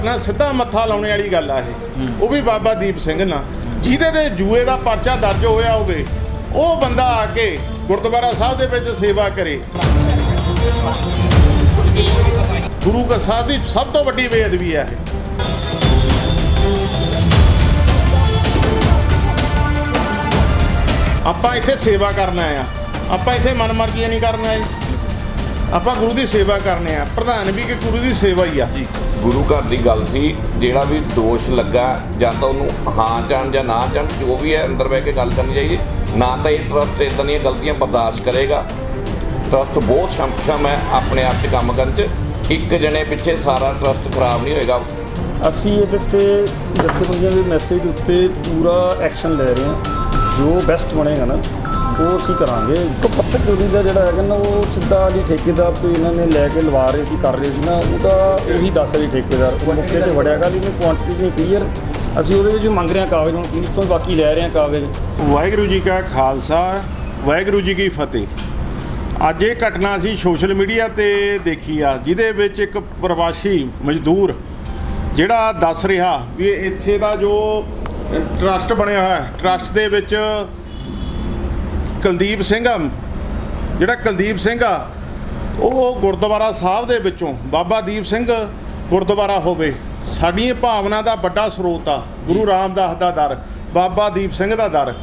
ਘਰ ਨਾਲ ਸਿੱਧਾ ਮੱਥਾ ਲਾਉਣੇ ਵਾਲੀ ਗੱਲ ਆ ਇਹ। ਉਹ ਵੀ ਬਾਬਾ ਦੀਪ ਸਿੰਘ ਨਾਲ ਜਿਹਦੇ ਤੇ ਜੂਏ ਦਾ ਪਰਚਾ ਦਰਜ ਹੋਇਆ ਹੋਵੇ, ਉਹ ਬੰਦਾ ਆ ਕੇ ਗੁਰਦੁਆਰਾ ਸਾਹਿਬ ਦੇ ਵਿੱਚ ਸੇਵਾ ਕਰੇ। ਗੁਰੂ ਘਰ ਸਾਹਿਬ ਦੀ ਸਭ ਤੋਂ ਵੱਡੀ ਬੇਅਦਬੀ ਹੈ ਇਹ। ਆਪਾਂ ਇੱਥੇ ਸੇਵਾ ਕਰਨ ਆਏ ਆ। ਆਪਾਂ ਇੱਥੇ ਮਨਮਰਜ਼ੀਆਂ ਨਹੀਂ ਕਰਨ ਆਏ। ਆਪਾਂ ਗੁਰੂ ਦੀ ਸੇਵਾ ਕਰਨੇ ਆ। ਪ੍ਰਧਾਨ ਵੀ ਕਿ ਗੁਰੂ ਦੀ ਸੇਵਾ ਹੀ ਆ। ਗੁਰੂ ਘਰ ਦੀ ਗੱਲ ਸੀ ਜਿਹੜਾ ਵੀ ਦੋਸ਼ ਲੱਗਾ ਜਾਂ ਤਾਂ ਉਹਨੂੰ ਹਾਂ ਜਾਣ ਜਾਂ ਨਾ ਜਾਣ ਜੋ ਵੀ ਹੈ ਅੰਦਰ ਬਹਿ ਕੇ ਗੱਲ ਕਰਨੀ ਚਾਹੀਦੀ। ਨਾ ਤਾਂ ਇਹ ਟਰਸਟ ਇਦਾਂ ਦੀਆਂ ਗਲਤੀਆਂ ਬਰਦਾਸ਼ਤ ਕਰੇਗਾ। ਟਰਸਟ ਬਹੁਤ ਸਮਖਮ ਹੈ ਆਪਣੇ ਆਪ 'ਚ ਕੰਮ ਕਰਨ 'ਚ। ਇੱਕ ਜਣੇ ਪਿੱਛੇ ਸਾਰਾ ਟਰਸਟ ਖਰਾਬ ਨਹੀਂ ਹੋਏਗਾ। ਅਸੀਂ ਇਹਦੇ ਤੇ ਜਥੇਬੰਦੀਆਂ ਦੇ ਮੈਸੇਜ ਉੱਤੇ ਪੂਰਾ ਐਕਸ਼ਨ ਲੈ ਰਹੇ ਹਾਂ। ਜੋ ਬੈਸਟ ਬਣੇਗਾ ਨਾ। ਉਹ ਅਸੀਂ ਕਰਾਂਗੇ। ਇੱਕ ਪੱਤਰ ਚੋਰੀ ਦਾ ਜਿਹੜਾ ਹੈਗਾ ਨਾ, ਉਹ ਸਿੱਧਾ ਜੀ ਠੇਕੇਦਾਰ ਤੋਂ ਇਹਨਾਂ ਨੇ ਲੈ ਕੇ ਲਵਾ ਰਹੇ ਸੀ, ਕਰ ਰਹੇ ਸੀ ਨਾ। ਉਹਦਾ ਇਹੀ ਦੱਸ ਰਹੀ ਠੇਕੇਦਾਰ। ਉਹ ਮੌਕੇ ਤੇ ਵੜਿਆ ਗੱਲ ਇਹਨੂੰ ਕੁਆਂਟੀਟੀ ਨਹੀਂ ਕਲੀਅਰ ਅਸੀਂ ਉਹਦੇ ਵਿੱਚ ਮੰਗ ਰਹੇ ਹਾਂ ਕਾਗਜ਼ ਹੁਣ ਪੁਲਿਸ ਤੋਂ ਬਾਕੀ ਲੈ ਰਹੇ ਹਾਂ ਕਾਗਜ਼। ਵਾਹਿਗੁਰੂ ਜੀ ਕਾ ਖਾਲਸਾ, ਵਾਹਿਗੁਰੂ ਜੀ ਕੀ ਫਤਿਹ। ਅੱਜ ਇਹ ਘਟਨਾ ਅਸੀਂ ਸੋਸ਼ਲ ਮੀਡੀਆ ਤੇ ਦੇਖੀ ਆ, ਜਿਹਦੇ ਵਿੱਚ ਇੱਕ ਪ੍ਰਵਾਸੀ ਮਜ਼ਦੂਰ ਜਿਹੜਾ ਦੱਸ ਰਿਹਾ ਵੀ ਇੱਥੇ ਦਾ ਜੋ ਟਰਸਟ ਬਣਿਆ ਹੋਇਆ ਟਰਸਟ ਦੇ ਵਿੱਚ ਕੁਲਦੀਪ ਸਿੰਘ ਆ। ਜਿਹੜਾ ਕੁਲਦੀਪ ਸਿੰਘ ਆ, ਉਹ ਗੁਰਦੁਆਰਾ ਸਾਹਿਬ ਦੇ ਵਿੱਚੋਂ ਬਾਬਾ ਦੀਪ ਸਿੰਘ ਗੁਰਦੁਆਰਾ ਹੋਵੇ। ਸਾਡੀਆਂ ਭਾਵਨਾ ਦਾ ਵੱਡਾ ਸਰੋਤ ਆ, ਗੁਰੂ ਰਾਮਦਾਸ ਦਾ ਦਰ, ਬਾਬਾ ਦੀਪ ਸਿੰਘ ਦਾ ਦਰ।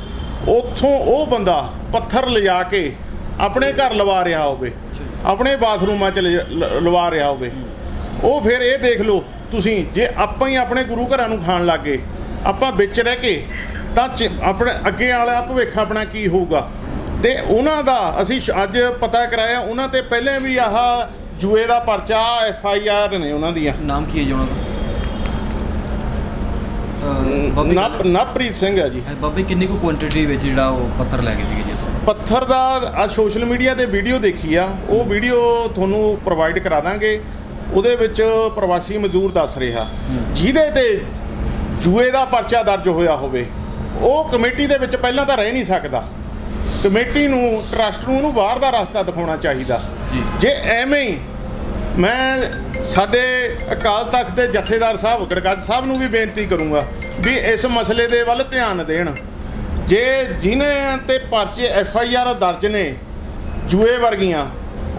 ਉੱਥੋਂ ਉਹ ਬੰਦਾ ਪੱਥਰ ਲਿਜਾ ਕੇ ਆਪਣੇ ਘਰ ਲਵਾ ਰਿਹਾ ਹੋਵੇ, ਆਪਣੇ ਬਾਥਰੂਮਾਂ 'ਚ ਲਿਜਾ- ਲਵਾ ਰਿਹਾ ਹੋਵੇ। ਉਹ ਫਿਰ ਇਹ ਦੇਖ ਲਓ, ਤੁਸੀਂ ਜੇ ਆਪਾਂ ਹੀ ਆਪਣੇ ਗੁਰੂ ਘਰਾਂ ਨੂੰ ਖਾਣ ਲੱਗੇ ਆਪਾਂ ਵਿੱਚ ਰਹਿ ਕੇ, ਤਾਂ ਚ- ਆਪਣੇ ਅੱਗੇ ਵਾਲਾ ਭਵਿੱਖ ਆਪਣਾ ਕੀ ਹੋਊਗਾ? ਤੇ ਉਹਨਾਂ ਦਾ ਅਸੀਂ ਸ਼- ਅੱਜ ਪਤਾ ਕਰਾਇਆ ਉਹਨਾਂ ਤੇ ਪਹਿਲੇ ਵੀ ਆਹ ਜੂਏ ਦਾ ਪਰਚਾ ਐਫ ਆਈ ਆਰ ਨੇ ਉਹਨਾਂ ਦੀਆਂ। ਨਾਮ ਕੀ ਹੈ ਜੀ ਉਹਨਾਂ ਦਾ? ਨਪ ਨਪ੍ਰੀਤ ਸਿੰਘ ਹੈ ਜੀ। ਬਾਬੇ ਕਿੰਨੀ ਕੁ ਕੁਆਂਟੀਟੀ ਵਿੱਚ ਜਿਹੜਾ ਉਹ ਪੱਥਰ ਲੈ ਗਏ ਸੀਗੇ ਜੀ ਇੱਥੋਂ? ਪੱਥਰ ਦਾ ਆ ਸੋਸ਼ਲ ਮੀਡੀਆ ਤੇ ਵੀਡੀਓ ਦੇਖੀ ਆ। ਉਹ ਵੀਡੀਓ ਤੁਹਾਨੂੰ ਪ੍ਰੋਵਾਈਡ ਕਰਾ ਦਾਂਗੇ। ਉਹਦੇ ਵਿੱਚ ਪ੍ਰਵਾਸੀ ਮਜ਼ਦੂਰ ਦੱਸ ਰਿਹਾ। ਜਿਹਦੇ ਤੇ ਜੂਏ ਦਾ ਪਰਚਾ ਦਰਜ ਹੋਇਆ ਹੋਵੇ ਉਹ ਕਮੇਟੀ ਦੇ ਵਿੱਚ ਪਹਿਲਾਂ ਤਾਂ ਰਹਿ ਨਹੀਂ ਸਕਦਾ। ਕਮੇਟੀ ਨੂੰ ਟਰਸਟ ਨੂੰ ਉਹਨੂੰ ਬਾਹਰ ਦਾ ਰਸਤਾ ਦਿਖਾਉਣਾ ਚਾਹੀਦਾ ਜੀ। ਐਵੇਂ ਹੀ ਮੈਂ ਸਾਡੇ ਅਕਾਲ ਤਖਤ ਦੇ ਜਥੇਦਾਰ ਸਾਹਿਬ ਗੜਗੱਜ ਸਾਹਿਬ ਨੂੰ ਵੀ ਬੇਨਤੀ ਕਰੂੰਗਾ ਵੀ ਇਸ ਮਸਲੇ ਦੇ ਵੱਲ ਧਿਆਨ ਦੇਣ ਜੇ ਜਿਨ੍ਹਾਂ ਤੇ ਪਰਚੇ ਐਫ ਆਈ ਆਰ ਦਰਜ ਨੇ ਜੂਏ ਵਰਗੀਆਂ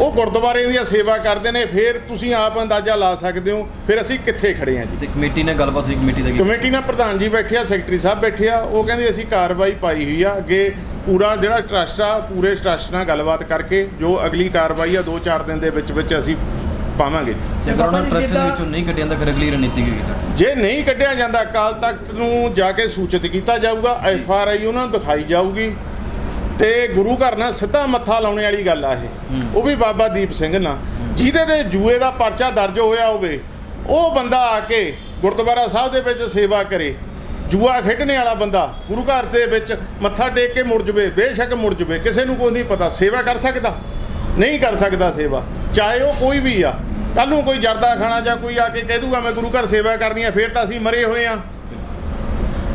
ਉਹ ਗੁਰਦੁਆਰੇ ਦੀਆਂ ਸੇਵਾ ਕਰਦੇ ਨੇ ਫਿਰ ਤੁਸੀਂ ਆਪ ਅੰਦਾਜ਼ਾ ਲਾ ਸਕਦੇ ਹੋ ਫਿਰ ਅਸੀਂ ਕਿੱਥੇ ਖੜੇ ਹਾਂ ਜੀ। ਤੇ ਕਮੇਟੀ ਨਾਲ ਗੱਲਬਾਤ ਹੋਈ ਕਮੇਟੀ ਦਾ ਕੀ? ਕਮੇਟੀ ਨਾਲ ਪ੍ਰਧਾਨ ਜੀ ਬੈਠੇ ਆ ਸੈਕਟਰੀ ਸਾਹਿਬ ਬੈਠੇ ਆ ਉਹ ਕਹਿੰਦੇ ਅਸੀਂ ਕਾਰਵਾਈ ਪਾਈ ਹੋਈ ਆ ਅੱਗੇ ਪੂਰਾ ਜਿਹੜਾ ਟਰਸਟ ਆ ਪੂਰੇ ਟਰਸਟ ਨਾਲ ਗੱਲਬਾਤ ਕਰਕੇ ਜੋ ਅਗਲੀ ਕਾਰਵਾਈ ਆ 2-4 ਦਿਨ ਦੇ ਵਿੱਚ ਵਿੱਚ ਅਸੀਂ ਪਾਵਾਂਗੇ। ਟਰਸਟ ਦੇ ਵਿੱਚੋਂ ਨਹੀਂ ਕੱਢਿਆ ਤਾਂ ਫਿਰ ਅਗਲੀ ਰਣਨੀਤੀ ਕੀ ਕੀਤਾ ਜੇ ਨਹੀਂ ਕੱਢਿਆ ਜਾਂਦਾ ਅਕਾਲ ਤਖਤ ਨੂੰ ਜਾ ਕੇ ਸੂਚਿਤ ਕੀਤਾ ਜਾਊਗਾ ਐਫ ਆਰ ਆਈ ਉਹਨਾਂ ਨੂੰ ਦਿਖਾਈ ਜਾਊਗੀ। ਤੇ ਗੁਰੂ ਘਰ ਨਾਲ ਸਿੱਧਾ ਮੱਥਾ ਲਾਉਣੇ ਵਾਲੀ ਗੱਲ ਆ ਇਹ। ਉਹ ਵੀ ਬਾਬਾ ਦੀਪ ਸਿੰਘ ਨਾਲ। ਜਿਹਦੇ ਤੇ ਜੂਏ ਦਾ ਪਰਚਾ ਦਰਜ ਹੋਇਆ ਹੋਵੇ ਉਹ ਬੰਦਾ ਆ ਕੇ ਗੁਰਦੁਆਰਾ ਸਾਹਿਬ ਦੇ ਵਿੱਚ ਸੇਵਾ ਕਰੇ। ਜੂਆ ਖੇਡਣੇ ਵਾਲਾ ਬੰਦਾ ਗੁਰੂ ਘਰ ਦੇ ਵਿੱਚ ਮੱਥਾ ਟੇਕ ਕੇ ਮੁੜ ਜਵੇ ਬੇਸ਼ੱਕ ਮੁੜ ਜਵੇ ਕਿਸੇ ਨੂੰ ਕੋਈ ਨਹੀਂ ਪਤਾ ਸੇਵਾ ਕਰ ਸਕਦਾ ਨਹੀਂ ਕਰ ਸਕਦਾ ਸੇਵਾ ਚਾਹੇ ਉਹ ਕੋਈ ਵੀ ਆ। ਕੱਲ ਨੂੰ ਕੋਈ ਜਰਦਾ ਖਾਣਾ ਜਾਂ ਕੋਈ ਆ ਕੇ ਕਹਿ ਦੂਗਾ ਮੈਂ ਗੁਰੂ ਘਰ ਸੇਵਾ ਕਰਨੀ ਆ ਫੇਰ ਤਾਂ ਅਸੀਂ ਮਰੇ ਹੋਏ ਆ।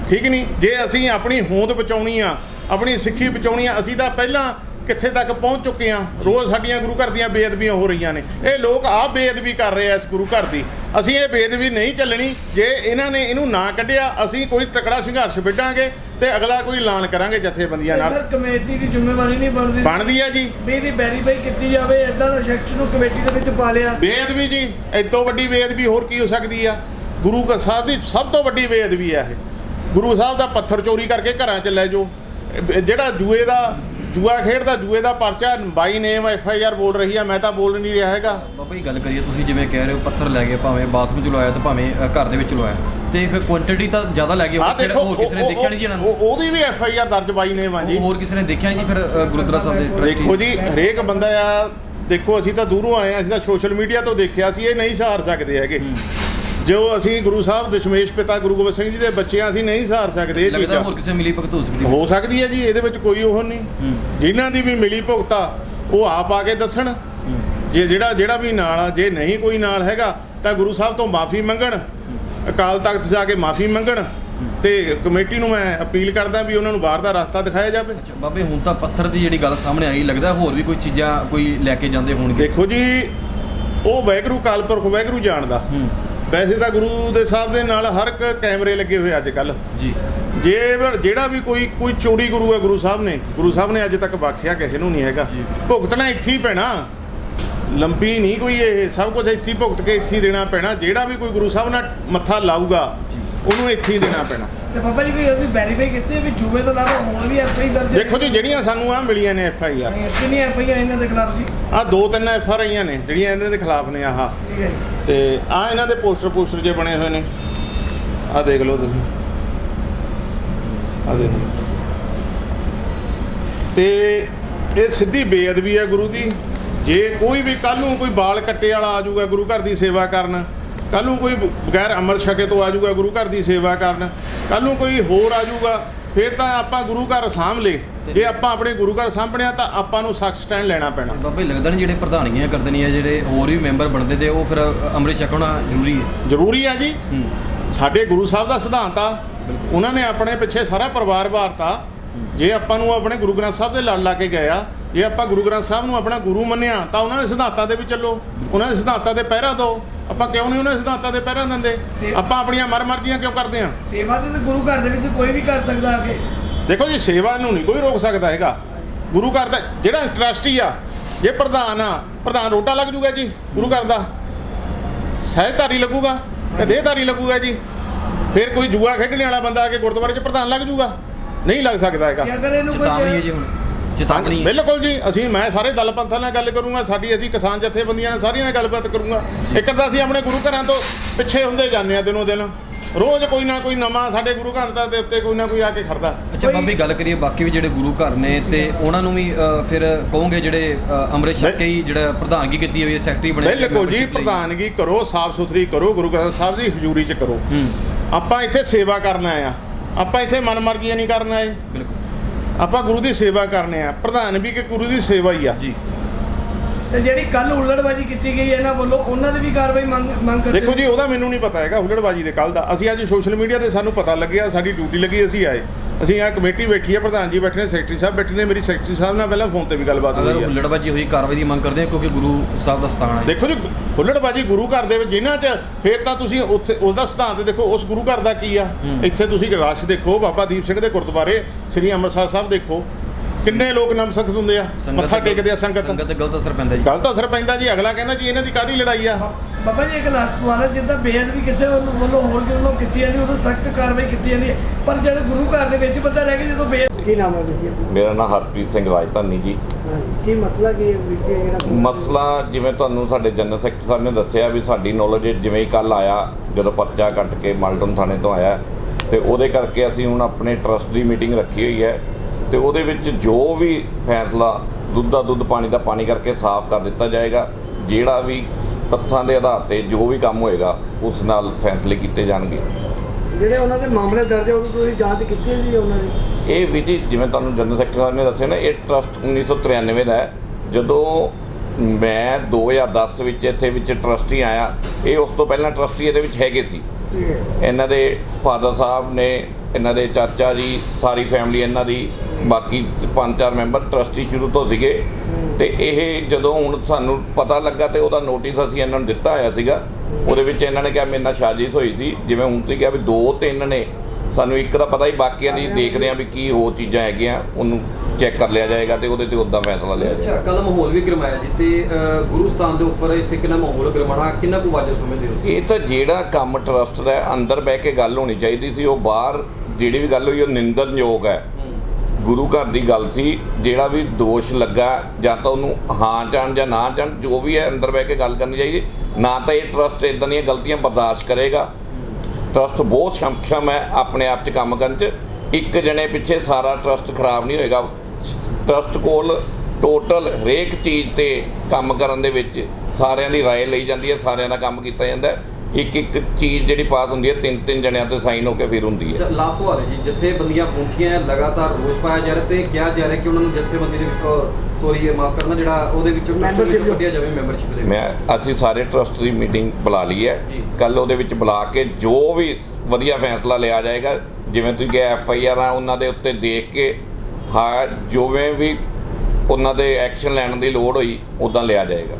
ਠੀਕ ਨਹੀਂ? ਜੇ ਅਸੀਂ ਆਪਣੀ ਹੋਂਦ ਬਚਾਉਣੀ ਆ ਆਪਣੀ ਸਿੱਖੀ ਬਚਾਉਣੀ ਆ ਅਸੀਂ ਤਾਂ ਪਹਿਲਾਂ ਕਿੱਥੇ ਤੱਕ ਪਹੁੰਚ ਚੁੱਕੇ ਆ ਰੋਜ਼ ਸਾਡੀਆਂ ਗੁਰੂ ਘਰ ਦੀਆਂ ਬੇਅਦਬੀਆਂ ਹੋ ਰਹੀਆਂ ਨੇ। ਇਹ ਲੋਕ ਆਪ ਬੇਅਦਬੀ ਕਰ ਰਹੇ ਆ ਇਸ ਗੁਰੂ ਘਰ ਦੀ। ਅਸੀਂ ਇਹ ਬੇਅਦਬੀ ਨਹੀਂ ਚੱਲਣੀ ਜੇ ਇਹਨਾਂ ਨੇ ਇਹਨੂੰ ਨਾ ਕੱਢਿਆ ਅਸੀਂ ਕੋਈ ਤਕੜਾ ਸੰਘਰਸ਼ ਵਿੱਢਾਂਗੇ ਤੇ ਅਗਲਾ ਕੋਈ ਐਲਾਨ ਕਰਾਂਗੇ ਜਥੇਬੰਦੀਆਂ ਨਾਲ। ਸਰ ਕਮੇਟੀ ਦੀ ਜ਼ਿੰਮੇਵਾਰੀ ਨਹੀਂ ਬਣਦੀ। ਬਣਦੀ ਆ ਜੀ। ਵੀ ਇਹਦੀ ਵੈਰੀਫਾਈ ਕੀਤੀ ਜਾਵੇ ਇਦਾਂ ਦਾ ਸ਼ਖਸ ਨੂੰ ਕਮੇਟੀ ਦੇ ਵਿੱਚ ਪਾ ਲਿਆ। ਬੇਅਦਬੀ ਜੀ ਇਤੋਂ ਵੱਡੀ ਬੇਅਦਬੀ ਹੋਰ ਕੀ ਹੋ ਸਕਦੀ ਆ? ਗੁਰੂ ਘਰ ਸਾਹਿਬ ਦੀ ਸਭ ਤੋਂ ਵੱਡੀ ਬੇਅਦਬੀ ਆ ਇਹ। ਗੁਰੂ ਸਾਹਿਬ ਦਾ ਪੱਥਰ ਚੋਰੀ ਕਰਕੇ ਘਰਾਂ 'ਚ ਲੈ ਜਾਓ। ਜਿਹੜਾ ਜੂਏ ਦਾ ਜੂਆ ਖੇਡਦਾ ਜੂਏ ਦਾ ਪਰਚਾ ਬਾਈ ਨੇਮ ਐਫ ਆਈ ਆਰ ਬੋਲ ਰਹੀ ਆ ਮੈਂ ਤਾਂ ਬੋਲ ਨਹੀਂ ਰਿਹਾ ਹੈਗਾ। ਬਾਬਾ ਜੀ ਗੱਲ ਕਰੀਏ ਤੁਸੀਂ ਜਿਵੇਂ ਕਹਿ ਰਹੇ ਹੋ ਪੱਥਰ ਲੈ ਗਏ ਭਾਵੇਂ ਬਾਥਰੂਮ ਚ ਲਵਾਇਆ ਤੇ ਭਾਵੇਂ ਅ, ਘਰ ਦੇ ਵਿੱਚ ਲਵਾਇਆ। ਤੇ ਫਿਰ ਕੁਆਂਟੀਟੀ ਤਾਂ ਜ਼ਿਆਦਾ ਲੈ ਗਏ ਆਹ ਫਿਰ ਦੇਖੋ ਹੋਰ ਕਿਸੇ ਨੇ ਉਹ- ਦੇਖਿਆ ਨਹੀਂ ਜੀ ਇਹਨਾਂ ਨੂੰ? ਉਹ- ਉਹਦੀ ਵੀ ਐਫ ਆਈ ਆਰ ਦਰਜ ਬਾਈ ਨੇਮ ਆ ਜੀ। ਹੋਰ ਕਿਸੇ ਨੇ ਦੇਖਿਆ ਨਹੀਂ ਜੀ ਫਿਰ ਅ, ਗੁਰਦੁਆਰਾ ਸਾਹਿਬ ਦੇ? ਦੇਖੋ ਜੀ ਹਰੇਕ ਬੰਦਾ ਆ ਦੇਖੋ ਅਸੀਂ ਤਾਂ ਦੂਰੋਂ ਆਏ ਆ ਅਸੀਂ ਤਾਂ ਸੋਸ਼ਲ ਮੀਡੀਆ ਤੋਂ ਦੇਖਿਆ ਸੀ ਇਹ ਨਹੀਂ ਸਹਾਰ ਸਕਦੇ ਹੈਗੇ। ਜੋ ਅਸੀਂ ਗੁਰੂ ਸਾਹਿਬ ਦਸ਼ਮੇਸ਼ ਪਿਤਾ ਗੁਰੂ ਗੋਬਿੰਦ ਸਿੰਘ ਜੀ ਦੇ ਬੱਚੇ ਆ ਅਸੀਂ ਨਹੀਂ ਸਹਾਰ ਸਕਦੇ ਇਹ ਲੱਗਦਾ ਚੀਜ਼ਾਂ। ਹੋਰ ਕਿਸੇ ਮਿਲੀ ਭਗਤ ਹੋ ਸਕਦੀ ਹੈ। ਸਕਦੀ ਹੈ ਜੀ ਇਹਦੇ ਵਿੱਚ ਕੋਈ ਉਹ ਨਹੀਂ। ਜਿਨ੍ਹਾਂ ਦੀ ਵੀ ਮਿਲੀ ਭੁਗਤਾ ਉਹ ਆਪ ਆ ਕੇ ਦੱਸਣ। ਜੇ ਜਿਹੜਾ ਜਿਹੜਾ ਵੀ ਨਾਲ ਆ ਜੇ ਨਹੀਂ ਕੋਈ ਨਾਲ ਹੈਗਾ ਤਾਂ ਗੁਰੂ ਸਾਹਿਬ ਤੋਂ ਮਾਫੀ ਮੰਗਣ। ਅਕਾਲ ਤਖਤ ਜਾ ਕੇ ਮਾਫੀ ਮੰਗਣ। ਤੇ ਕਮੇਟੀ ਨੂੰ ਮੈਂ ਅਪੀਲ ਕਰਦਾ ਵੀ ਉਹਨਾਂ ਨੂੰ ਬਾਹਰ ਦਾ ਰਸਤਾ ਦਿਖਾਇਆ ਜਾਵੇ। ਬਾਬੇ ਹੁਣ ਤਾਂ ਪੱਥਰ ਦੀ ਜਿਹੜੀ ਗੱਲ ਸਾਹਮਣੇ ਆਈ ਲੱਗਦਾ ਹੋਰ ਵੀ ਕੋਈ ਚੀਜ਼ਾਂ ਕੋਈ ਲੈ ਕੇ ਜਾਂਦੇ ਹੋਣਗੇ। ਦੇਖੋ ਜੀ ਉਹ ਵੈਗਰੂ ਕਾਲਪੁਰਖ ਵੈਗਰੂ ਜਾਣਦਾ। ਵੈਸੇ ਤਾਂ ਗੁਰੂ ਦੇ ਸਾਹਿਬ ਦੇ ਨਾਲ ਹਰ ਇੱਕ ਕੈਮਰੇ ਲੱਗੇ ਹੋਏ ਅੱਜ ਕੱਲ ਜੀ। ਜੇ ਵ- ਜਿਹੜਾ ਵੀ ਕੋਈ ਕੋਈ ਚੋਰੀ ਗੁਰੂ ਹੈ ਗੁਰੂ ਸਾਹਿਬ ਨੇ ਗੁਰੂ ਸਾਹਿਬ ਨੇ ਅੱਜ ਤੱਕ ਬਾਖਿਆ ਕਿਸੇ ਨੂੰ ਨਹੀਂ ਹੈਗਾ। ਭੁਗਤਣਾ ਇੱਥੇ ਹੀ ਪੈਣਾ। ਲੰਬੀ ਨਹੀਂ ਕੋਈ ਇਹ ਸਭ ਕੁਝ ਇੱਥੇ ਹੀ ਭੁਗਤ ਕੇ ਇੱਥੇ ਹੀ ਦੇਣਾ ਪੈਣਾ। ਜਿਹੜਾ ਵੀ ਕੋਈ ਗੁਰੂ ਸਾਹਿਬ ਨਾਲ ਮੱਥਾ ਲਾਊਗਾ ਉਹਨੂੰ ਇੱਥੇ ਹੀ ਦੇਣਾ ਪੈਣਾ। ਤੇ ਬਾਬਾ ਜੀ ਕੋਈ ਅਸੀਂ ਵੈਰੀਫਾਈ ਕੀਤੀ ਵੀ ਜੂਏ ਤੋਂ ਇਲਾਵਾ ਹੋਰ ਵੀ ਐਫ ਆਈ ਦਰਜ? ਦੇਖੋ ਜੀ ਜਿਹੜੀਆਂ ਸਾਨੂੰ ਆ ਮਿਲੀਆਂ ਨੇ ਐਫ ਆਈ ਆਰ। ਕਿੰਨੀ ਐਫ ਆਈ ਇਹਨਾਂ ਦੇ ਖਿਲਾਫ ਜੀ? ਆ ਦੋ ਤਿੰਨ ਐਫ ਆਰ ਆਈਆਂ ਨੇ ਜਿਹੜੀਆਂ ਇਹਨਾਂ ਦੇ ਖਿਲਾਫ ਨੇ ਆਹ। ਠੀਕ ਹੈ ਜੀ। ਤੇ ਆ ਇਹਨਾਂ ਦੇ ਪੋਸਟਰ ਪੋਸਟਰ ਜੇ ਬਣੇ ਹੋਏ ਨੇ। ਆ ਦੇਖ ਲਓ ਤੁਸੀਂ। ਆ ਦੇਖ ਲਓ। ਤੇ ਇਹ ਸਿੱਧੀ ਬੇਅਦਬੀ ਹੈ ਗੁਰੂ ਦੀ। ਜੇ ਕੋਈ ਵੀ ਕੱਲ ਨੂੰ ਕੋਈ ਬਾਲ ਕੱਟੇ ਵਾਲਾ ਆ ਜਾਊਗਾ ਗੁਰੂ ਘਰ ਦੀ ਸੇਵਾ ਕਰਨ ਕੱਲ ਨੂੰ ਕੋਈ ਬਗੈਰ ਅਮਰ ਛਕੇ ਤੋਂ ਆ ਜਾਊਗਾ ਗੁਰੂ ਘਰ ਦੀ ਸੇਵਾ ਕਰਨ ਕੱਲ ਨੂੰ ਕੋਈ ਹੋਰ ਆ ਜਾਊਗਾ, ਫਿਰ ਤਾਂ ਆਪਾਂ ਗੁਰੂ ਘਰ ਸਾਂਭ ਲੇ ਜੇ ਆਪਾਂ ਆਪਣੇ ਗੁਰੂ ਘਰ ਸਾਂਭਣਿਆ ਤਾਂ ਆਪਾਂ ਨੂੰ ਸਖਤ ਸਟੈਂਡ ਲੈਣਾ ਪੈਣਾ। ਬਾਬਾ ਜੀ ਲੱਗਦਾ ਨਹੀਂ ਜਿਹੜੇ ਪ੍ਰਧਾਨੀਆਂ ਕਰਦੇ ਨੇ ਜਾਂ ਜਿਹੜੇ ਹੋਰ ਵੀ ਮੈਂਬਰ ਬਣਦੇ ਤੇ ਉਹ ਫਿਰ ਅੰਮ੍ਰਿਤ ਛਕਣਾ ਜ਼ਰੂਰੀ ਹੈ? ਜ਼ਰੂਰੀ ਆ ਜੀ। ਸਾਡੇ ਗੁਰੂ ਸਾਹਿਬ ਦਾ ਸਿਧਾਂਤ ਆ। ਉਹਨਾਂ ਨੇ ਆਪਣੇ ਪਿੱਛੇ ਸਾਰਾ ਪਰਿਵਾਰ ਵਾਰਤਾ। ਜੇ ਆਪਾਂ ਨੂੰ ਆਪਣੇ ਗੁਰੂ ਗ੍ਰੰਥ ਸਾਹਿਬ ਦੇ ਲੜ ਲਾ ਕੇ ਗਏ ਆ ਜੇ ਆਪਾਂ ਗੁਰੂ ਗ੍ਰੰਥ ਸਾਹਿਬ ਨੂੰ ਆਪਣਾ ਗੁਰੂ ਮੰਨਿਆ ਤਾਂ ਉਹਨਾਂ ਦੇ ਸਿਧਾਂਤਾਂ ਦੇ ਵੀ ਚੱਲੋ। ਉਹਨਾਂ ਦੇ ਸਿਧਾਂਤਾਂ ਦੇ ਪਹਿਰਾ ਦਿਓ। ਆਪਾਂ ਕਿਉਂ ਨਹੀਂ ਉਹਨਾਂ ਦੇ ਸਿਧਾਂਤਾਂ ਦੇ ਪਹਿਰਾ ਦਿੰਦੇ? ਆਪਾਂ ਆਪਣੀਆਂ ਮਰਮਰਜ਼ੀਆਂ ਕਿਉਂ ਕਰਦੇ ਆ? ਸੇਵਾ ਤਾਂ ਗੁਰੂ ਘਰ ਦੇ ਵਿੱਚ ਕੋਈ ਵੀ ਕਰ ਸਕਦਾ ਆ ਕੇ ਦੇਖੋ ਜੀ ਸੇਵਾ ਨੂੰ ਨਹੀਂ ਕੋਈ ਰੋਕ ਸਕਦਾ ਹੈਗਾ। ਗੁਰੂ ਘਰ ਦਾ ਜਿਹੜਾ ਇੰਟਰਸਟੀ ਆ ਜੇ ਪ੍ਰਧਾਨ ਆ ਪ੍ਰਧਾਨ ਰੋਟਾ ਲੱਗ ਜੂਗਾ ਜੀ ਗੁਰੂ ਘਰ ਦਾ। ਸਹਿਧਾਰੀ ਲੱਗੂਗਾ ਕਿ ਦੇਹਧਾਰੀ ਲੱਗੂਗਾ ਜੀ। ਫਿਰ ਕੋਈ ਜੂਆ ਖੇਡਣ ਵਾਲਾ ਬੰਦਾ ਆ ਕੇ ਗੁਰਦੁਆਰੇ 'ਚ ਪ੍ਰਧਾਨ ਲੱਗ ਜੂਗਾ। ਨਹੀਂ ਲੱਗ ਸਕਦਾ ਹੈਗਾ। ਅਗਰ ਇਹਨੂੰ ਕੋਈ ਜੀ ਹੁਣ। ਚੇਤਾਵਨੀ ਬਿਲਕੁਲ ਜੀ ਅਸੀਂ ਮੈਂ ਸਾਰੇ ਦਲ ਪੰਥਾਂ ਨਾਲ ਗੱਲ ਕਰੂੰਗਾ ਸਾਡੀ ਅਸੀਂ ਕਿਸਾਨ ਜਥੇਬੰਦੀਆਂ ਨਾਲ ਸਾਰੀਆਂ ਨਾਲ ਗੱਲਬਾਤ ਕਰੂੰਗਾ। ਇੱਕ ਤਾਂ ਅਸੀਂ ਆਪਣੇ ਗੁਰੂ ਘਰਾਂ ਤੋਂ ਪਿੱਛੇ ਹੁੰਦੇ ਜਾਂਦੇ ਆ ਦਿਨੋਂ ਦਿਨ। ਰੋਜ਼ ਕੋਈ ਨਾ ਕੋਈ ਨਵਾਂ ਸਾਡੇ ਗੁਰੂ ਘਰ ਦਾ ਦੇ ਉੱਤੇ ਕੋਈ ਨਾ ਕੋਈ ਆ ਕੇ ਖੜਦਾ। ਅੱਛਾ ਬਾਬੀ ਗੱਲ ਕਰੀਏ ਬਾਕੀ ਵੀ ਜਿਹੜੇ ਗੁਰੂ ਘਰ ਨੇ ਤੇ ਉਹਨਾਂ ਨੂੰ ਵੀ ਅ, ਫਿਰ ਕਹੋਗੇ ਜਿਹੜੇ ਅ, ਅੰਮ੍ਰਿਤ ਛਕ ਕੇ ਹੀ ਜਿਹੜਾ ਪ੍ਰਧਾਨਗੀ ਕੀਤੀ ਹੋਈ ਹੈ ਸੈਕਟਰੀ ਬਣੇ ਬਿਲਕੁਲ ਜੀ membership ਲਈ। ਪ੍ਰਧਾਨਗੀ ਕਰੋ ਸਾਫ਼ ਸੁਥਰੀ ਕਰੋ ਗੁਰੂ ਗ੍ਰੰਥ ਸਾਹਿਬ ਦੀ ਹਜ਼ੂਰੀ 'ਚ ਕਰੋ। ਹੂੰ। ਆਪਾਂ ਇੱਥੇ ਸੇਵਾ ਕਰਨ ਆਏ ਆ। ਆਪਾਂ ਇੱਥੇ ਮਨਮਰਜ਼ੀਆਂ ਨਹੀਂ ਕਰਨ ਆਏ। ਬਿਲਕੁਲ। ਆਪਾਂ ਗੁਰੂ ਦੀ ਸੇਵਾ ਕਰਨੇ ਆ। ਪ੍ਰਧਾਨ ਵੀ ਕਿ ਗੁਰੂ ਦੀ ਸੇਵਾ ਹੀ ਆ। ਜੀ। ਤੇ ਜਿਹੜੀ ਕੱਲ ਹੁੱਲੜਬਾਜੀ ਕੀਤੀ ਗਈ ਹੈ ਇਹਨਾਂ ਵੱਲੋਂ ਉਹਨਾਂ ਦੀ ਵੀ ਕਾਰਵਾਈ ਮੰਗ ਮੰਗ ਕਰਦੇ ਦੇਖੋ ਜੀ ਉਹਦਾ ਮੈਨੂੰ ਨਹੀਂ ਪਤਾ ਹੈਗਾ ਹੁੱਲੜਬਾਜੀ ਦੇ ਕੱਲ ਦਾ। ਅਸੀਂ ਅੱਜ ਸੋਸ਼ਲ ਮੀਡੀਆ ਤੇ ਸਾਨੂੰ ਪਤਾ ਲੱਗਿਆ ਸਾਡੀ ਡਿਊਟੀ ਲੱਗੀ ਅਸੀਂ ਆਏ। ਅਸੀਂ ਆ ਕਮੇਟੀ ਬੈਠੀ ਹੈ ਪ੍ਰਧਾਨ ਜੀ ਬੈਠੇ ਨੇ ਸੈਕਟਰੀ ਸਾਹਿਬ ਬੈਠੇ ਨੇ ਮੇਰੀ ਸੈਕਟਰੀ ਸਾਹਿਬ ਨਾਲ ਪਹਿਲਾਂ ਫੋਨ ਤੇ ਵੀ ਗੱਲਬਾਤ ਹੋਈ ਹੈ ਹੁੱਲੜਬਾਜੀ ਹੋਈ ਕਾਰਵਾਈ ਦੀ ਮੰਗ ਕਰਦੇ ਆ ਕਿਉਂਕਿ ਗੁਰੂ ਸਾਹਿਬ ਦਾ ਸਥਾਨ ਹੈ। ਦੇਖੋ ਜੀ ਹੁੱਲੜਬਾਜੀ ਗੁਰੂ ਘਰ ਦੇ ਵਿੱਚ ਜਿਨ੍ਹਾਂ 'ਚ ਫੇਰ ਤਾਂ ਤੁਸੀਂ ਉੱਥੇ ਉਹਦਾ ਸਿਧਾਂਤ ਦੇਖੋ ਉਸ ਗੁਰੂ ਘਰ ਦਾ ਕੀ ਆ? ਹੂੰ। ਇੱਥੇ ਤੁਸੀਂ ਰਸ਼ ਦੇਖੋ ਬਾਬਾ ਦੀਪ ਸਿੰਘ ਦੇ ਗੁਰਦੁਆਰੇ ਸ੍ਰੀ ਅੰਮ੍ਰਿਤਸਰ ਸਾਹਿਬ ਦੇਖੋ। ਕਿੰਨੇ ਲੋਕ ਨਮਸਖਤ ਹੁੰਦੇ ਆ? ਮੱਥਾ ਟੇਕਦੇ ਆ ਸੰਗਤ? ਸੰਗਤ ਤੇ ਗਲਤ ਅਸਰ ਪੈਂਦਾ ਜੀ। ਗਲਤ ਅਸਰ ਪੈਂਦਾ ਜੀ। ਅਗਲਾ ਕਹਿੰਦਾ ਜੀ ਇਹਨਾਂ ਦੀ ਕਾਦੀ ਲੜਾਈ ਆ? ਬਾਬਾ ਜੀ ਇੱਕ ਲਾਸਟ ਸਵਾਲ ਹੈ। ਜਿੱਦਾਂ ਬੇਅਦਬੀ ਕਿਸੇ ਵੱਲੋਂ ਵੱਲੋਂ ਹੋਰ ਕਿਸੇ ਵੱਲੋਂ ਕੀਤੀ ਜਾਂਦੀ ਉਦੋਂ ਸਖਤ ਕਾਰਵਾਈ ਕੀਤੀ ਜਾਂਦੀ ਹੈ। ਪਰ ਜਦ ਗੁਰੂ ਘਰ ਦੇ ਵਿੱਚ ਬੰਦਾ ਰਹਿ ਕੇ ਜਦੋਂ ਬੇਅਦ ਕੀ ਨਾਮ ਹੈ ਜੀ? ਮੇਰਾ ਨਾਮ ਹਰਪ੍ਰੀਤ ਸਿੰਘ ਰਾਜਧਾਨੀ ਜੀ। ਕੀ ਮਸਲਾ ਕੀ ਹੈ ਵਿੱਚ ਜਿਹੜਾ ਮਸਲਾ ਜਿਵੇਂ ਤੁਹਾਨੂੰ ਸਾਡੇ ਜਨਰਲ ਸੈਕਟਰੀ ਸਾਹਿਬ ਨੇ ਦੱਸਿਆ ਵੀ ਸਾਡੀ ਨੌਲੇਜ ਜਿਵੇਂ ਹੀ ਕੱਲ ਆਇਆ ਜਦੋਂ ਪਰਚਾ ਕੱਟ ਕੇ ਮਾਲਟਨ ਥਾਣੇ ਤੋਂ ਆਇਆ ਤੇ ਉਹਦੇ ਕਰਕੇ ਅਸੀਂ ਹੁਣ ਆਪਣੇ ਟਰਸਟ ਦੀ ਮੀਟਿੰਗ ਰੱਖੀ ਹੋਈ ਹੈ। ਤੇ ਉਹਦੇ ਵਿੱਚ ਜੋ ਵੀ ਫੈਸਲਾ ਦੁੱਧ ਦਾ ਦੁੱਧ ਪਾਣੀ ਦਾ ਪਾਣੀ ਕਰਕੇ ਸਾਫ਼ ਕਰ ਦਿੱਤਾ ਜਾਏਗਾ ਜਿਹੜਾ ਵੀ ਤੱਥਾਂ ਦੇ ਆਧਾਰ ਤੇ ਜੋ ਵੀ ਕੰਮ ਹੋਏਗਾ ਉਸ ਨਾਲ ਫੈਸਲੇ ਕੀਤੇ ਜਾਣਗੇ। ਜਿਹੜੇ ਉਹਨਾਂ ਦੇ ਮਾਮਲੇ ਦਰਜ ਹੈ ਉਹ ਤੁਸੀਂ ਜਾਂਚ ਕੀਤੀ ਹੈ ਜੀ ਉਹਨਾਂ ਦੀ ਇਹ ਵੀ ਜੀ ਜਿਵੇਂ ਤੁਹਾਨੂੰ ਜਨਰਲ ਸੈਕਟਰੀ ਸਾਹਿਬ ਨੇ ਦੱਸਿਆ ਨਾ ਇਹ ਟਰਸਟ 1993 ਦਾ ਹੈ। ਜਦੋਂ ਮੈਂ 2010 ਵਿੱਚ ਇੱਥੇ ਵਿੱਚ ਟਰਸਟੀ ਆਇਆ ਇਹ ਉਸ ਤੋਂ ਪਹਿਲਾਂ ਟਰਸਟੀ ਇਹਦੇ ਵਿੱਚ ਹੈਗੇ ਸੀ। ਇਹਨਾਂ ਦੇ ਫਾਦਰ ਸਾਹਿਬ ਨੇ ਇਹਨਾਂ ਦੇ ਚਾਚਾ ਜੀ ਸਾਰੀ ਫੈਮਿਲੀ ਇਹਨਾਂ ਦੀ ਬਾਕੀ ਪੰਜ ਚਾਰ ਮੈਂਬਰ ਟਰਸਟੀ ਸ਼ੁਰੂ ਤੋਂ ਸੀਗੇ। ਤੇ ਇਹ ਜਦੋਂ ਹੁਣ ਸਾਨੂੰ ਪਤਾ ਲੱਗਾ ਤੇ ਉਹਦਾ ਨੋਟਿਸ ਅਸੀਂ ਇਹਨਾਂ ਨੂੰ ਦਿੱਤਾ ਹੋਇਆ ਸੀਗਾ। ਉਹਦੇ ਵਿੱਚ ਇਹਨਾਂ ਨੇ ਕਿਹਾ ਮੇਰੇ ਨਾਲ ਸਾਜ਼ਿਸ਼ ਹੋਈ ਸੀ। ਜਿਵੇਂ ਹੁਣ ਤੁਸੀਂ ਕਿਹਾ ਵੀ ਦੋ ਤਿੰਨ ਨੇ। ਸਾਨੂੰ ਇੱਕ ਦਾ ਪਤਾ ਹੀ ਬਾਕੀਆਂ ਦੀ ਦੇਖਦੇ ਆ ਵੀ ਕੀ ਹੋਰ ਚੀਜ਼ਾਂ ਹੈਗੀਆਂ ਉਹਨੂੰ ਚੈੱਕ ਕਰ ਲਿਆ ਜਾਏਗਾ ਤੇ ਉਹਦੇ ਤੇ ਉਦਾਂ ਫੈਸਲਾ ਲਿਆ ਜਾਏਗਾ। ਅੱਛਾ ਕੱਲ ਮਾਹੌਲ ਵੀ ਗਰਮਾਇਆ ਜੀ ਤੇ ਅ, ਗੁਰੂ ਸਥਾਨ ਦੇ ਉੱਪਰ ਇਸ ਤਰੀਕੇ ਨਾਲ ਮਾਹੌਲ ਗਰਮਾਣਾ ਕਿੰਨਾ ਕੁ ਵਾਜਬ ਸਮਝਦੇ ਹੋ? ਇਹ ਤਾਂ ਜਿਹੜਾ ਕੰਮ ਟਰਸਟ ਦਾ ਅੰਦਰ ਬਹਿ ਕੇ ਗੱਲ ਹੋਣੀ ਚਾਹੀਦੀ ਸੀ ਉਹ ਬਾਹਰ ਜਿਹੜੀ ਵੀ ਗੱਲ ਹੋਈ ਉਹ ਨਿੰਦਨਯੋਗ ਹੈ। ਗੁਰੂ ਘਰ ਦੀ ਗੱਲ ਸੀ ਜਿਹੜਾ ਵੀ ਦੋਸ਼ ਲੱਗਾ ਜਾਂ ਤਾਂ ਉਹਨੂੰ ਹਾਂ ਜਾਣ ਜਾਂ ਨਾ ਜਾਣ ਜੋ ਵੀ ਹੈ ਅੰਦਰ ਬਹਿ ਕੇ ਗੱਲ ਕਰਨੀ ਚਾਹੀਦੀ ਨਾ ਤਾਂ ਇਹ ਟਰਸਟ ਇਦਾਂ ਦੀਆਂ ਗਲਤੀਆਂ ਬਰਦਾਸ਼ਤ ਕਰੇਗਾ ਟਰਸਟ ਬਹੁਤ ਸਮਖਮ ਹੈ ਆਪਣੇ ਆਪ 'ਚ ਕੰਮ ਕਰਨ 'ਚ ਇੱਕ ਜਣੇ ਪਿੱਛੇ ਸਾਰਾ ਟਰਸਟ ਖਰਾਬ ਨਹੀਂ ਹੋਏਗਾ ਟਰਸਟ ਕੋਲ ਟੋਟਲ ਹਰੇਕ ਚੀਜ਼ ਤੇ ਕੰਮ ਕਰਨ ਦੇ ਵਿੱਚ ਸਾਰਿਆਂ ਦੀ رائے ਲਈ ਜਾਂਦੀ ਹੈ ਸਾਰਿਆਂ ਦਾ ਕੰਮ ਕੀਤਾ ਜਾਂਦਾ ਹੈ ਇੱਕ ਇੱਕ ਚੀਜ਼ ਜਿਹੜੀ ਪਾਸ ਹੁੰਦੀ ਹੈ ਤਿੰਨ ਤਿੰਨ ਜਣਿਆਂ ਤੇ ਸਾਈਨ ਹੋ ਕੇ ਫਿਰ ਹੁੰਦੀ ਹੈ। ਅੱਛਾ ਲਾਸਟ ਸਵਾਲ ਹੈ ਜੀ ਜਥੇਬੰਦੀਆਂ ਪਹੁੰਚੀਆਂ ਲਗਾਤਾਰ ਰੋਸ ਪਾਇਆ ਜਾ ਰਿਹਾ ਤੇ ਕਿਹਾ ਜਾ ਰਿਹਾ ਕਿ ਉਹਨਾਂ ਨੂੰ ਜਥੇਬੰਦੀ ਦੇ ਵਿੱਚ ਸੋਰੀ ਮਾਫ ਕਰਨਾ ਜਿਹੜਾ ਉਹਦੇ ਵਿੱਚੋਂ Membership ਕੱਢਿਆ ਜਾਵੇ ਮੈਂਬਰਸ਼ਿਪ ਦੇ ਮੈਂ ਅਸੀਂ ਸਾਰੇ ਟਰਸਟ ਦੀ ਮੀਟਿੰਗ ਬੁਲਾ ਲਈ ਹੈ। ਕੱਲ ਉਹਦੇ ਵਿੱਚ ਬੁਲਾ ਕੇ ਜੋ ਵੀ ਵਧੀਆ ਫੈਸਲਾ ਲਿਆ ਜਾਏਗਾ ਜਿਵੇਂ ਤੁਸੀਂ ਕਿਹਾ ਐਫ ਆਈ ਆਰ ਆ ਉਹਨਾਂ ਦੇ ਉੱਤੇ ਦੇਖ ਕੇ ਹਾਂ ਜਿਵੇਂ ਵੀ ਉਹਨਾਂ ਦੇ ਐਕਸ਼ਨ ਲੈਣ ਦੀ ਲੋੜ ਹੋਈ ਉਦਾਂ ਲਿਆ ਜਾਏਗਾ।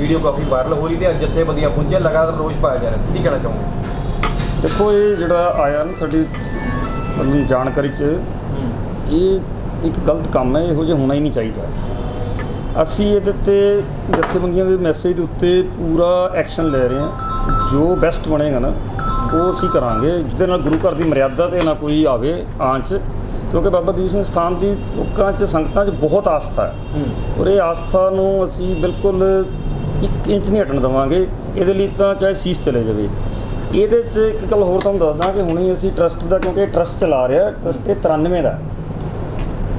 ਵੀਡੀਓ ਕਾਫੀ ਵਾਇਰਲ ਹੋ ਰਹੀ ਤੇ ਅੱਜ ਜਥੇਬੰਦੀਆਂ ਪਹੁੰਚਿਆ ਲਗਾਤਾਰ ਰੋਸ਼ ਪਾਇਆ ਜਾ ਰਿਹਾ। ਕੀ ਕਹਿਣਾ ਚਾਹੋਗੇ? ਦੇਖੋ ਇਹ ਜਿਹੜਾ ਆਇਆ ਨਾ ਸਾਡੀ ਮੈਨੂੰ ਜਾਣਕਾਰੀ 'ਚ ਇਹ ਇੱਕ ਗਲਤ ਕੰਮ ਹੈ ਇਹੋ ਜਿਹਾ ਹੋਣਾ ਹੀ ਨਹੀਂ ਚਾਹੀਦਾ। ਅਸੀਂ ਇਹਦੇ ਤੇ ਜਥੇਬੰਦੀਆਂ ਦੇ ਮੈਸੇਜ ਦੇ ਉੱਤੇ ਪੂਰਾ ਐਕਸ਼ਨ ਲੈ ਰਹੇ ਹਾਂ। ਜੋ ਬੈਸਟ ਬਣੇਗਾ ਨਾ ਉਹ ਅਸੀਂ ਕਰਾਂਗੇ। ਜਿਹਦੇ ਨਾਲ ਗੁਰੂ ਘਰ ਦੀ ਮਰਿਆਦਾ ਤੇ ਨਾ ਕੋਈ ਆਵੇ ਆਂਚ ਕਿਉਂਕਿ ਬਾਬਾ ਦੀਪ ਸਿੰਘ ਸਥਾਨ ਦੀ ਲੋਕਾਂ 'ਚ ਸੰਗਤਾਂ 'ਚ ਬਹੁਤ ਆਸਥਾ ਹੈ। ਔਰ ਇਹ ਆਸਥਾ ਨੂੰ ਅਸੀਂ ਬਿਲਕੁਲ ਇੱਕ ਇੰਚ ਨਹੀਂ ਹਟਣ ਦੇਵਾਂਗੇ। ਇਹਦੇ ਲਈ ਤਾਂ ਚਾਹੇ ਸੀਸ ਚਲੇ ਜਾਵੇ। ਇਹਦੇ 'ਚ ਇੱਕ ਗੱਲ ਹੋਰ ਤੁਹਾਨੂੰ ਦੱਸਦਾ ਕਿ ਹੁਣੇ ਅਸੀਂ ਟਰਸਟ ਦਾ, ਕਿਉਂਕਿ ਟਰਸਟ ਚਲਾ ਰਿਹਾ ਟਰਸਟ ਇਹ 93 ਦਾ।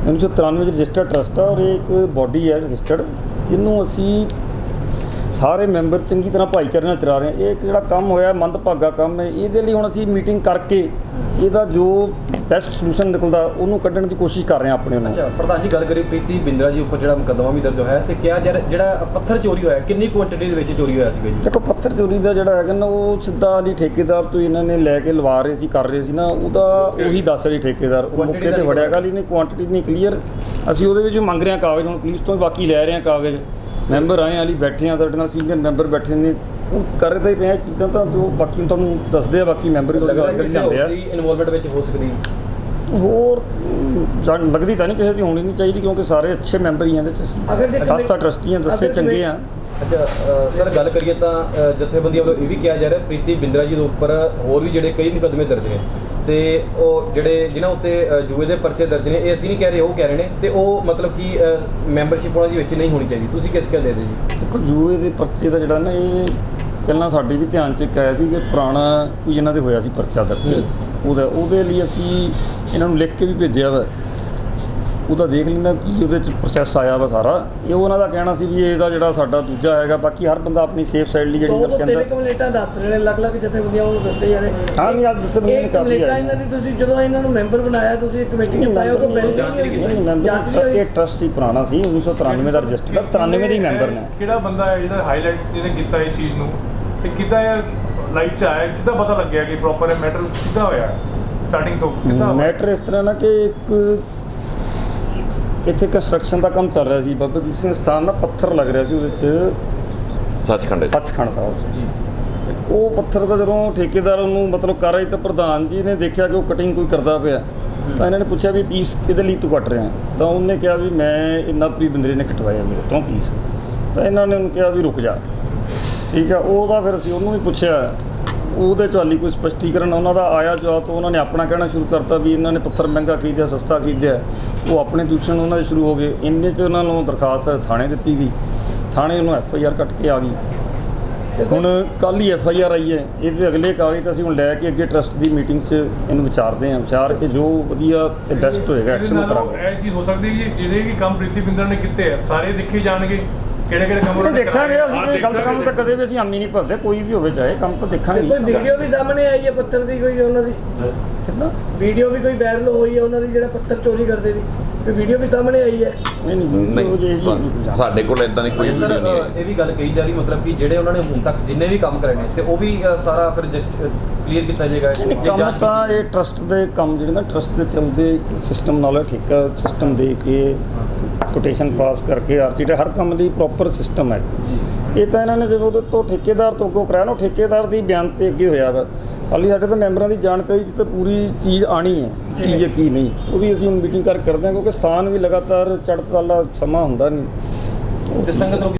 1993 ਚ ਰਜਿਸਟਰਡ ਟਰਸਟ ਆ, ਔਰ ਇਹ ਇੱਕ ਬਾਡੀ ਹੈ ਰਜਿਸਟਰਡ ਜਿਹਨੂੰ ਅਸੀਂ ਸਾਰੇ ਮੈਂਬਰ ਚੰਗੀ ਤਰ੍ਹਾਂ ਭਾਈਚਾਰੇ ਨਾਲ ਚਲਾ ਰਹੇ ਹਾਂ। ਇਹ ਇੱਕ ਜਿਹੜਾ ਕੰਮ ਹੋਇਆ ਮੰਦਭਾਗਾ ਕੰਮ ਹੈ ਇਹਦੇ ਲਈ ਹੁਣ ਅਸੀਂ ਮੀਟਿੰਗ ਕਰਕੇ ਇਹਦਾ ਜੋ ਬੈਸਟ ਸੋਲੂਸ਼ਨ ਨਿਕਲਦਾ ਉਹਨੂੰ ਕੱਢਣ ਦੀ ਕੋਸ਼ਿਸ਼ ਕਰ ਰਹੇ ਹਾਂ ਆਪਣੇ ਨੂੰ ਅੱਛਾ ਪ੍ਰਧਾਨ ਜੀ ਗੱਲ ਕਰੀ ਪ੍ਰੀਤੀ ਬਿੰਦਰਾ ਜੀ ਉੱਪਰ ਜਿਹੜਾ ਮੁਕੱਦਮਾ ਵੀ ਦਰਜ ਹੋਇਆ ਤੇ ਕਿਹਾ ਜਿਹੜਾ ਜਿਹੜਾ ਪੱਥਰ ਚੋਰੀ ਹੋਇਆ ਕਿੰਨੀ ਕੁਆਂਟੀਟੀ ਦੇ ਵਿੱਚ ਚੋਰੀ ਹੋਇਆ ਸੀਗਾ ਜੀ? ਦੇਖੋ ਪੱਥਰ ਚੋਰੀ ਦਾ ਜਿਹੜਾ ਹੈਗਾ ਨਾ ਉਹ ਸਿੱਧਾ ali ਠੇਕੇਦਾਰ ਤੋਂ ਇਹਨਾਂ ਨੇ ਲੈ ਕੇ ਲਵਾ ਰਹੇ ਸੀ ਕਰ ਰਹੇ ਸੀ ਨਾ ਉਹਦਾ ਉਹੀ ਦੱਸ ਰਹੀ ਠੇਕੇਦਾਰ। ਉਹ ਮੌਕੇ ਤੇ ਵੜਿਆ। ਗੱਲ ਨਹੀਂ ਕੁਆਂਟੀਟੀ ਨਹੀਂ ਕਲੀਅਰ ਅਸੀਂ ਉਹਦੇ ਵਿੱਚ ਮੰਗ ਰਹੇ ਹਾਂ ਕਾਗਜ਼ ਹੁਣ ਪੁਲਿਸ ਤੋਂ ਬਾਕੀ ਲੈ ਰਹੇ ਹਾਂ ਕਾਗਜ਼। ਮੈਂਬਰ ਆਏ ਵਾਲੀ ਬੈਠੇ ਆ ਤੁਹਾਡੇ ਨਾਲ ਸੀਨੀਅਰ ਮੈਂਬਰ ਬੈਠੇ ਨੇ। ਉਹ ਕਰਦੇ ਹੀ ਪਏ ਆ ਚੀਜ਼ਾਂ ਤਾਂ ਜੋ ਬਾਕੀ ਤੁਹਾਨੂੰ ਦੱਸਦੇ ਆ ਬਾਕੀ ਮੈਂਬਰ ਤੁਹਾਡੀ ਲੱਗਦਾ ਗੱਲ ਕਰੀ ਜਾਂਦੇ ਆ। ਦੀ ਇਨਵੋਲਵਮੈਂਟ ਵਿੱਚ ਹੋ ਸਕਦੀ ਹੋਰ ਲੱਗਦੀ ਤਾਂ ਨਹੀਂ ਕਿਸੇ ਦੀ ਹੋਣੀ ਨਹੀਂ ਚਾਹੀਦੀ ਕਿਉਂਕਿ ਸਾਰੇ ਅੱਛੇ ਮੈਂਬਰ ਹੀ ਆ ਇਹਦੇ ਚ ਅਸੀਂ। ਅਗਰ ਜੇ ਦਸ ਤਾਂ ਟਰਸਟੀ ਆ ਦੱਸੇ ਚੰਗੇ ਆ। ਅੱਛਾ ਸਰ ਗੱਲ ਕਰੀਏ ਤਾਂ ਜਥੇਬੰਦੀਆਂ ਵੱਲੋਂ ਇਹ ਵੀ ਕਿਹਾ ਜਾ ਰਿਹਾ ਪ੍ਰੀਤੀ ਬਿੰਦਰਾ ਜੀ ਦੇ ਉੱਪਰ ਹੋਰ ਵੀ ਜਿਹੜੇ ਕਈ ਮੁਕੱਦਮੇ ਦਰਜ ਨੇ। ਤੇ ਉਹ ਜਿਹੜੇ ਜਿਨ੍ਹਾਂ ਉੱਤੇ ਜੂਏ ਦੇ ਪਰਚੇ ਦਰਜ ਨੇ ਇਹ ਅਸੀਂ ਨਹੀਂ ਕਹਿ ਰਹੇ ਉਹ ਕਹਿ ਰਹੇ ਨੇ ਤੇ ਉਹ ਮਤਲਬ ਕਿ ਮੈਂਬਰਸ਼ਿਪ ਉਹਨਾਂ ਦੀ ਵਿੱਚ ਨਹੀਂ ਹੋਣੀ ਚਾਹੀਦੀ। ਤੁਸੀਂ ਕਿਸ ਕਹਿੰਦੇ ਜੀ ਦੇਖੋ ਜੂਏ ਦੇ ਪਰਚੇ ਦਾ ਜਿਹੜਾ ਨਾ ਇਹ ਪਹਿਲਾਂ ਸਾਡੇ ਵੀ ਧਿਆਨ 'ਚ ਇੱਕ ਆਇਆ ਸੀ ਕਿ ਪੁਰਾਣਾ ਕੋਈ ਇਹਨਾਂ ਦੇ ਹੋਇਆ ਸੀ ਪਰਚਾ ਦਰਜ। ਉਹਦਾ ਉਹਦੇ ਲਈ ਅਸੀਂ ਇਹਨਾਂ ਨੂੰ ਲਿਖ ਕੇ ਵੀ ਭੇਜਿਆ ਵਾ। ਉਹਦਾ ਦੇਖ ਲੈਣਾ ਕੀ ਉਹਦੇ 'ਚ ਪ੍ਰੋਸੈਸ ਆਇਆ ਵਾ ਸਾਰਾ। ਇਹ ਉਹਨਾਂ ਦਾ ਕਹਿਣਾ ਸੀ ਵੀ ਇਹਦਾ ਜਿਹੜਾ ਸਾਡਾ ਦੂਜਾ ਹੈਗਾ ਬਾਕੀ ਹਰ ਬੰਦਾ ਆਪਣੀ ਸੇਫ ਸਾਈਡ ਲਈ ਜਿਹੜੀ ਗੱਲ ਕਹਿੰਦਾ। ਕੰਪਲੇਂਟਾਂ ਦੱਸ ਰਹੇ ਨੇ ਅਲੱਗ-ਅਲੱਗ ਜਥੇਬੰਦੀਆਂ ਨੂੰ ਦੱਸੇ ਜਾ ਰਹੇ ਹਾਂ, ਨਹੀਂ, ਅੱਜ ਜਥੇਬੰਦੀਆਂ ਨੇ ਇਹ ਕਾਫੀ ਆਈ। ਇਹਨਾਂ ਦੀ ਤੁਸੀਂ ਜਦੋਂ ਇਹਨਾਂ ਨੂੰ ਮੈਂਬਰ ਬਣਾਇਆ ਤੁਸੀਂ ਇੱਕ ਕਮੇਟੀ ਚ ਪਾਇਆ ਉਹ ਤਾਂ ਜਾਂਚ ਨਹੀਂ ਨਹੀਂ ਨਹੀਂ ਜਾਂਚ ਮੈਂਬਰ। ਇਹ ਟਰਸਟ ਸੀ ਪੁਰਾਣਾ ਸੀ 1993 ਦਾ ਰਜਿਸਟਰਡ 93 ਦੇ ਹੀ ਮੈਂਬਰ ਨੇ। ਕਿਹੜਾ ਬੰਦਾ ਹੈ ਜਿਹੜਾ ਹਾਈਲਾਈਟ ਜਿਹਨੇ ਕੀਤਾ ਇਸ ਚੀਜ਼ ਨੂੰ? ਤੇ ਕਿੱਦਾਂ ਇਹ ਲਾਈਟ 'ਚ ਆਇਆ? ਕਿੱਦਾਂ ਪਤਾ ਲੱਗਿਆ ਕਿ ਪ੍ਰੋਪਰ ਮੈਟਰ ਕਿੱਦਾਂ ਹੋਇਆ? ਸਟਾਰਟਿੰਗ ਤੋਂ ਕਿੱਦਾਂ? ਮੈਟਰ ਇਸ ਤਰ੍ਹਾਂ ਨਾ ਕਿ ਇੱਕ ਇੱਥੇ ਕੰਸਟਰਕਸ਼ਨ ਦਾ ਕੰਮ ਚੱਲ ਰਿਹਾ ਸੀ। ਬਾਬਾ ਦੀਪ ਸਿੰਘ ਸਥਾਨ ਨਾ ਪੱਥਰ ਲੱਗ ਰਿਹਾ ਸੀ ਉਹਦੇ 'ਚ। ਸੱਚਖੰਡ। ਸੱਚਖੰਡ ਸਾਹਿਬ ਜੀ। ਉਹ ਪੱਥਰ ਦਾ ਜਦੋਂ ਠੇਕੇਦਾਰ ਉਹਨੂੰ ਮਤਲਬ ਕਰ ਰਹੀ ਤਾਂ ਪ੍ਰਧਾਨ ਜੀ ਨੇ ਦੇਖਿਆ ਕਿ ਉਹ ਕਟਿੰਗ ਕੋਈ ਕਰਦਾ ਪਿਆ ਤਾਂ ਇਹਨਾਂ ਨੇ ਪੁੱਛਿਆ ਵੀ ਪੀਸ ਕਿਹਦੇ ਲਈ ਤੂੰ ਕੱਟ ਰਿਹਾ? ਤਾਂ ਉਹਨੇ ਕਿਹਾ ਵੀ ਮੈਂ ਇਹ ਨਵਪ੍ਰੀਤ ਬਿੰਦਰੇ ਨੇ ਕਟਵਾਇਆ ਮੇਰੇ ਤੋਂ ਪੀਸ ਤਾਂ ਇਹਨਾਂ ਨੇ ਉਹਨੂੰ ਕਿਹਾ ਵੀ ਰੁਕ ਜਾ। ਠੀਕ ਹੈ ਉਹਦਾ ਫਿਰ ਅਸੀਂ ਉਹਨੂੰ ਵੀ ਪੁੱਛਿਆ। ਉਹਦੇ ਚ ਹਾਲੀ ਕੋਈ ਸਪਸ਼ਟੀਕਰਨ ਉਹਨਾਂ ਦਾ ਆਇਆ ਜਵਾਬ ਤਾਂ ਉਹਨਾਂ ਨੇ ਆਪਣਾ ਕਹਿਣਾ ਸ਼ੁਰੂ ਕਰਤਾ ਵੀ ਇਹਨਾਂ ਨੇ ਪੱਥਰ ਮਹਿੰਗਾ ਖਰੀਦਿਆ ਸਸਤਾ ਖਰੀਦਿਆ। ਉਹ ਆਪਣੇ ਦੂਸ਼ਣ ਉਹਨਾਂ ਦੇ ਸ਼ੁਰੂ ਹੋ ਗਏ। ਇੰਨੇ ਚ ਉਹਨਾਂ ਨੂੰ ਦਰਖਾਸਤ ਥਾਣੇ ਦਿੱਤੀ ਗਈ। ਥਾਣੇ ਉਹਨੂੰ ਐਫ ਆਈ ਆਰ ਕੱਟ ਕੇ ਆ ਗਈ। ਹੁਣ ਕੱਲ ਹੀ ਐਫ ਆਈ ਆਰ ਆਈ ਹੈ ਇਹਦੇ ਅਗਲੇ ਕਾਗਜ਼ ਤਾਂ ਅਸੀਂ ਹੁਣ ਲੈ ਕੇ ਅੱਗੇ ਟਰਸਟ ਦੀ ਮੀਟਿੰਗ 'ਚ ਇਹਨੂੰ ਵਿਚਾਰਦੇ ਹਾਂ। ਵਿਚਾਰ ਕੇ ਜੋ ਵਧੀਆ ਤੇ ਬੈਸਟ ਹੋਏਗਾ ਐਕਸ਼ਨ ਕਰਾਂਗੇ। ਇਹ ਚੀਜ਼ ਹੋ ਸਕਦੀ ਹੈ ਕਿ ਜਿਹੜੇ ਵੀ ਕੰਮ ਪ੍ਰੀਤੀ ਬਿੰਦਰ ਨੇ ਕੀਤੇ ਆ ਸਾਰੇ ਦੇਖੇ ਜਾਣਗੇ। ਕਿਹੜੇ ਕਿਹੜੇ ਕੰਮ ਦੇਖਾਂਗੇ। ਅਸੀਂ ਗਲਤ ਕੰਮ ਤਾਂ। ਕਦੇ ਵੀ ਅਸੀਂ ਹਾਮੀ ਨਹੀਂ ਭਰਦੇ ਕੋਈ ਵੀ ਹੋਵੇ ਚਾਹੇ ਕੰਮ ਤਾਂ ਦੇਖਾਂਗੇ। ਵੀਡੀਓ ਵੀ ਸਾਹਮਣੇ ਆਈ ਹੈ ਪੱਤਰ ਦੀ ਕੋਈ ਉਹਨਾਂ ਦੀ ਕਿੱਦਾਂ ਵੀਡੀਓ ਵੀ ਕੋਈ ਵਾਇਰਲ ਹੋਈ ਹੈ ਉਹਨਾਂ ਦੀ ਜਿਹੜਾ ਪੱਤਰ ਚੋਰੀ ਕਰਦੇ ਦੀ ਕੋਈ ਵੀਡੀਓ ਵੀ ਸਾਹਮਣੇ ਆਈ ਹੈ। ਨਹੀਂ ਨਹੀਂ ਸਾਡੇ ਕੋਲ ਇਦਾਂ ਦੀ ਕੋਈ ਵੀਡੀਓ ਨਹੀਂ ਹੈ। ਇਹ ਵੀ ਗੱਲ ਕਹੀ ਜਾ ਰਹੀ ਮਤਲਬ ਕਿ ਜਿਹੜੇ ਉਹਨਾਂ ਨੇ ਹੁਣ ਤੱਕ ਜਿੰਨੇ ਵੀ ਕੰਮ ਕਰੇ ਨੇ ਤੇ ਉਹ ਵੀ ਸਾਰਾ ਫਿਰ ਕਲੀਅਰ ਕੀਤਾ ਜਾਏਗਾ ਕੰਮ ਤਾਂ ਇਹ ਟਰਸਟ ਦੇ ਕੰਮ ਜਿਹੜੇ ਨਾ ਟਰਸਟ ਦੇ ਚੱਲਦੇ ਸਿਸਟਮ ਨਾਲ ਹੈ, ਠੇਕਾ ਸਿਸਟਮ ਦੇ ਕੇ ਕੋਟੇਸ਼ਨ ਪਾਸ ਕਰਕੇ ਆਰਚੀਟ ਹਰ ਕੰਮ ਲਈ ਪ੍ਰੋਪਰ ਸਿਸਟਮ ਹੈ। ਇਹ ਤਾਂ ਇਹਨਾਂ ਨੇ ਜਦੋਂ ਤੋਂ ਠੇਕੇਦਾਰ ਤੋਂ ਅੱਗੋਂ ਕਰਾਇਆ ਨਾ ਉਹ ਠੇਕੇਦਾਰ ਦੀ ਬਿਆਨ ਤੇ ਅੱਗੇ ਹੋਇਆ ਵਾ। ਹਾਲੇ ਸਾਡੇ ਤਾਂ ਮੈਂਬਰਾਂ ਦੀ ਜਾਣਕਾਰੀ 'ਚ ਤਾਂ ਪੂਰੀ ਚੀਜ਼ ਆਣੀ ਹੈ, ਕੀ ਹੈ, ਕੀ ਨਹੀਂ। ਉਹਦੀ ਅਸੀਂ ਹੁਣ ਮੀਟਿੰਗ ਕਰ ਕਰਦੇ ਹਾਂ ਕਿਉਂਕਿ ਸਥਾਨ ਵੀ ਲਗਾਤਾਰ ਚੜ੍ਹਤ ਵਾਲਾ ਸਮਾਂ ਹੁੰਦਾ ਨਹੀਂ। ਤੇ ਸੰਗਤ